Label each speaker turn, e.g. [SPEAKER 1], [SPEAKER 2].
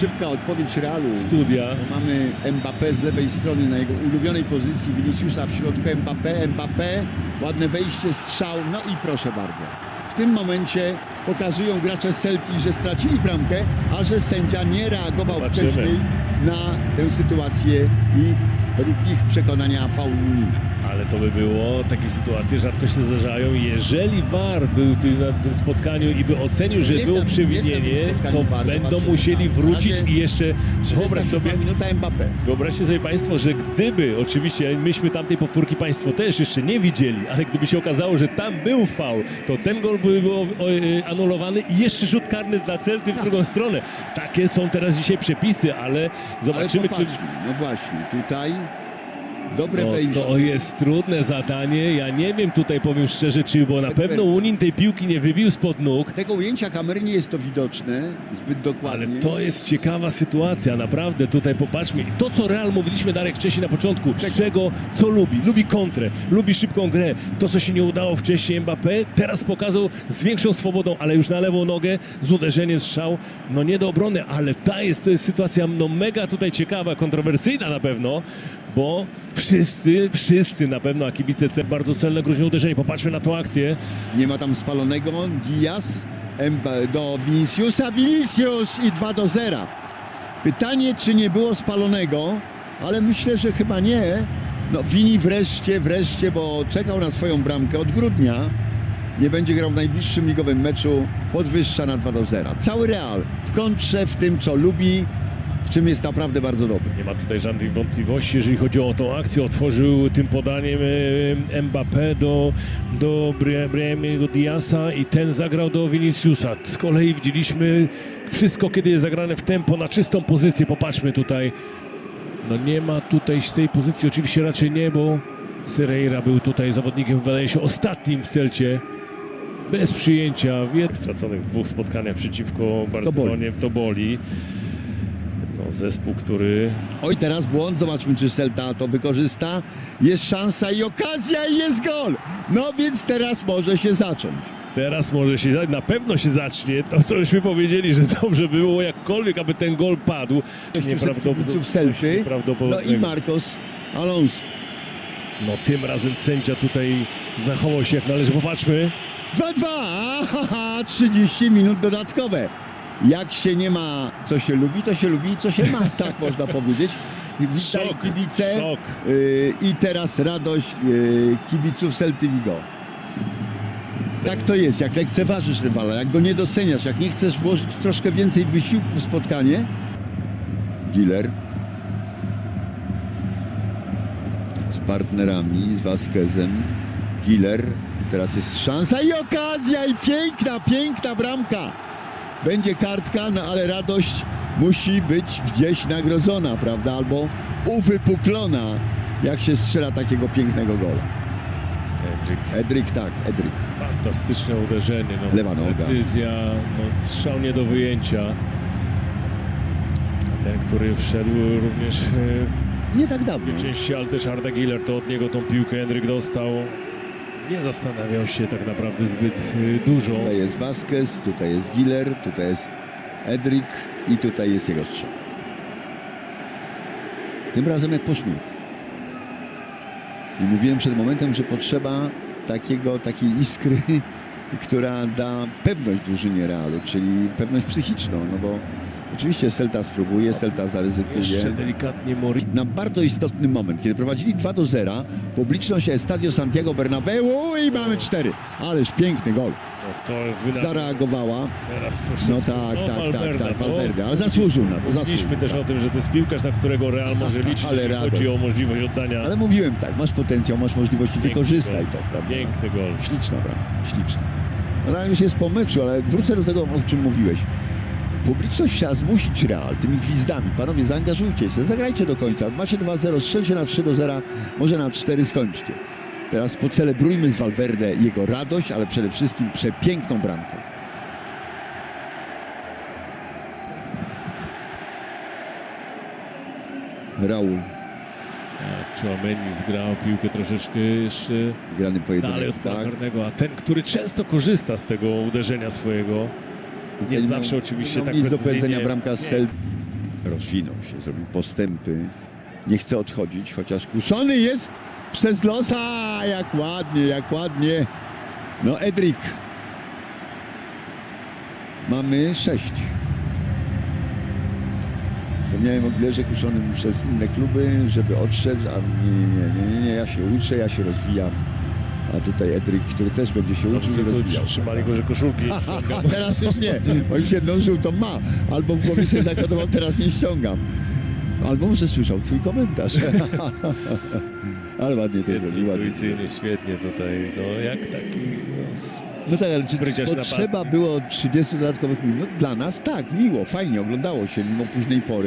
[SPEAKER 1] szybka odpowiedź Realu.
[SPEAKER 2] studia.
[SPEAKER 1] Mamy Mbappé z lewej strony na jego ulubionej pozycji, Viniciusa w środku Mbappé, Mbappé, ładne wejście, strzał, no i proszę bardzo. W tym momencie pokazują gracze Celtic, że stracili bramkę, a że sędzia nie reagował
[SPEAKER 2] Zobaczymy.
[SPEAKER 1] wcześniej na tę sytuację i według ich przekonania faul.
[SPEAKER 2] Ale to by było, takie sytuacje rzadko się zdarzają. Jeżeli VAR był tu na tym spotkaniu i by ocenił, że było przewinienie, to
[SPEAKER 1] VAR,
[SPEAKER 2] będą musieli wrócić i jeszcze wyobraź
[SPEAKER 1] 37
[SPEAKER 2] sobie,
[SPEAKER 1] minuta Mbappé.
[SPEAKER 2] Wyobraźcie sobie Państwo, że gdyby, oczywiście myśmy tamtej powtórki Państwo też jeszcze nie widzieli, ale gdyby się okazało, że tam był faul, to ten gol by był e, anulowany i jeszcze rzut karny dla Celty w drugą stronę. Takie są teraz dzisiaj przepisy, ale zobaczymy,
[SPEAKER 1] Ale
[SPEAKER 2] czy...
[SPEAKER 1] popatrzmy, no właśnie, tutaj dobre
[SPEAKER 2] No,
[SPEAKER 1] wejście.
[SPEAKER 2] to jest trudne zadanie. Ja nie wiem tutaj, powiem szczerze, czy, bo na pewno Unin tej piłki nie wybił spod nóg.
[SPEAKER 1] Tego ujęcia kamery nie jest to widoczne zbyt dokładnie.
[SPEAKER 2] Ale to jest ciekawa sytuacja, naprawdę. Tutaj popatrzmy. I to, co Real mówiliśmy, Darek, wcześniej na początku, z czego, co lubi. Lubi kontrę, lubi szybką grę. To, co się nie udało wcześniej Mbappé, teraz pokazał z większą swobodą, ale już na lewą nogę, z uderzeniem strzał. No nie do obrony, ale ta jest, to jest sytuacja no mega tutaj ciekawa, kontrowersyjna na pewno, bo wszyscy, wszyscy na pewno, a kibice te bardzo celne groźne uderzenie. Popatrzmy na tą akcję.
[SPEAKER 1] Nie ma tam spalonego. Diaz do Viniciusa. Vinicius i 2 do 0. Pytanie, czy nie było spalonego, ale myślę, że chyba nie. No, Vini wreszcie, wreszcie, bo czekał na swoją bramkę od grudnia. Nie będzie grał w najbliższym ligowym meczu. Podwyższa na 2 do 0. Cały Real w kontrze w tym, co lubi, w czym jest naprawdę bardzo dobry.
[SPEAKER 2] Nie ma tutaj żadnych wątpliwości, jeżeli chodzi o tą akcję. Otworzył tym podaniem e, Mbappé do, do Brahimiego Diasa i ten zagrał do Viniciusa. Z kolei widzieliśmy wszystko, kiedy jest zagrane w tempo, na czystą pozycję. Popatrzmy tutaj. No nie ma tutaj z tej pozycji, oczywiście raczej nie, bo Sereira był tutaj zawodnikiem, wydaje się, ostatnim w Celcie. Bez przyjęcia, wie... straconych w dwóch spotkaniach przeciwko Barcelonie, to boli. No, zespół, który
[SPEAKER 1] Oj, teraz błąd. Zobaczmy, czy Celta to wykorzysta. Jest szansa i okazja i jest gol. No więc teraz może się zacząć.
[SPEAKER 2] Teraz może się, na pewno się zacznie. To, co żeśmy powiedzieli, że dobrze było jakkolwiek, aby ten gol padł.
[SPEAKER 1] kibiców Celty. No i. Marcos Alonso.
[SPEAKER 2] No tym razem sędzia tutaj zachował się jak należy. Popatrzmy.
[SPEAKER 1] 2-2. Ahaha, 30 minut dodatkowe. Jak się nie ma, co się lubi, to się lubi, co się ma, tak można powiedzieć. Witaj
[SPEAKER 2] Szok,
[SPEAKER 1] kibice.
[SPEAKER 2] szok.
[SPEAKER 1] Y, I teraz radość y, kibiców Celty Vigo. Tak to jest, jak lekceważysz rywala, jak go nie doceniasz, jak nie chcesz włożyć troszkę więcej wysiłku w spotkanie. Giller z partnerami, z Vasquezem. Giller, teraz jest szansa i okazja i piękna, piękna bramka. Będzie kartka, no ale radość musi być gdzieś nagrodzona, prawda? Albo uwypuklona, jak się strzela takiego pięknego gola.
[SPEAKER 2] Edryk.
[SPEAKER 1] Edryk, tak, Edryk.
[SPEAKER 2] Fantastyczne uderzenie. No,
[SPEAKER 1] Lewa noga.
[SPEAKER 2] Decyzja, no, strzał nie do wyjęcia. Ten, który wszedł również e,
[SPEAKER 1] Nie tak dawno.
[SPEAKER 2] części, ale też Arda Giller, to od niego tą piłkę Henryk dostał. Nie zastanawiał się tak naprawdę zbyt y, dużo.
[SPEAKER 1] Tutaj jest Vasquez, tutaj jest Giller, tutaj jest Edryk i tutaj jest jego strzał. Tym razem jak po sznurku. I mówiłem przed momentem, że potrzeba takiego, takiej iskry, która da pewność drużynie Realu, czyli pewność psychiczną, no bo oczywiście Celta spróbuje, Celta zaryzykuje.
[SPEAKER 2] Jeszcze delikatnie Mori.
[SPEAKER 1] na bardzo istotny moment, kiedy prowadzili 2 do 0, publiczność Estadio Santiago Bernabeu i mamy 4. Ależ piękny gol.
[SPEAKER 2] No to wyda...
[SPEAKER 1] Zareagowała.
[SPEAKER 2] teraz troszeczkę.
[SPEAKER 1] No tak, tak, tak,
[SPEAKER 2] Valverde,
[SPEAKER 1] tak,
[SPEAKER 2] no.
[SPEAKER 1] Valverde, ale zasłużył na to,
[SPEAKER 2] Mówiliśmy też o tym, że to jest piłkarz, na którego Real może liczyć,
[SPEAKER 1] Ale
[SPEAKER 2] chodzi o możliwość oddania.
[SPEAKER 1] Ale mówiłem tak, masz potencjał, masz możliwości,
[SPEAKER 2] Piękny
[SPEAKER 1] wykorzystaj
[SPEAKER 2] gol.
[SPEAKER 1] to, prawda?
[SPEAKER 2] Piękny gol.
[SPEAKER 1] Śliczna bramka, śliczna. No już jest po meczu, ale wrócę do tego, o czym mówiłeś. Publiczność chciała zmusić Real tymi gwizdami. Panowie, zaangażujcie się, zagrajcie do końca. Macie 2-0, strzelcie na 3 do 0, może na 4 skończcie. Teraz pocelebrujmy z Valverde jego radość, ale przede wszystkim przepiękną bramkę. Raul,
[SPEAKER 2] Tak, Chouameni zgrał piłkę troszeczkę jeszcze
[SPEAKER 1] grany pojedynek,
[SPEAKER 2] dalej od
[SPEAKER 1] tak?
[SPEAKER 2] karnego, a ten, który często korzysta z tego uderzenia swojego, nie
[SPEAKER 1] Tutaj
[SPEAKER 2] zawsze oczywiście tak
[SPEAKER 1] nic do
[SPEAKER 2] precyzyjnie.
[SPEAKER 1] powiedzenia bramka z Celt. rozwinął się, zrobił postępy. Nie chce odchodzić, chociaż kuszony jest przez los. A, jak ładnie, jak ładnie. No, Edrik. Mamy sześć. Wspomniałem o Glerze kuszonym przez inne kluby, żeby odszedł, a nie, nie, nie, nie, nie, ja się uczę, ja się rozwijam. A tutaj Edrik, który też będzie się uczył i rozwijał.
[SPEAKER 2] trzymali go, że koszulki.
[SPEAKER 1] A teraz już nie, bo już jedną żółtą ma. Albo w głowie sobie zakodował, teraz nie ściągam. Albo może słyszał twój komentarz. Ale ładnie to zrobił, ładnie.
[SPEAKER 2] intuicyjnie, świetnie tutaj. No jak taki... No,
[SPEAKER 1] No tak, ale czy
[SPEAKER 2] napastnik.
[SPEAKER 1] było 30 dodatkowych minut? Dla nas tak, miło, fajnie, oglądało się mimo późnej pory.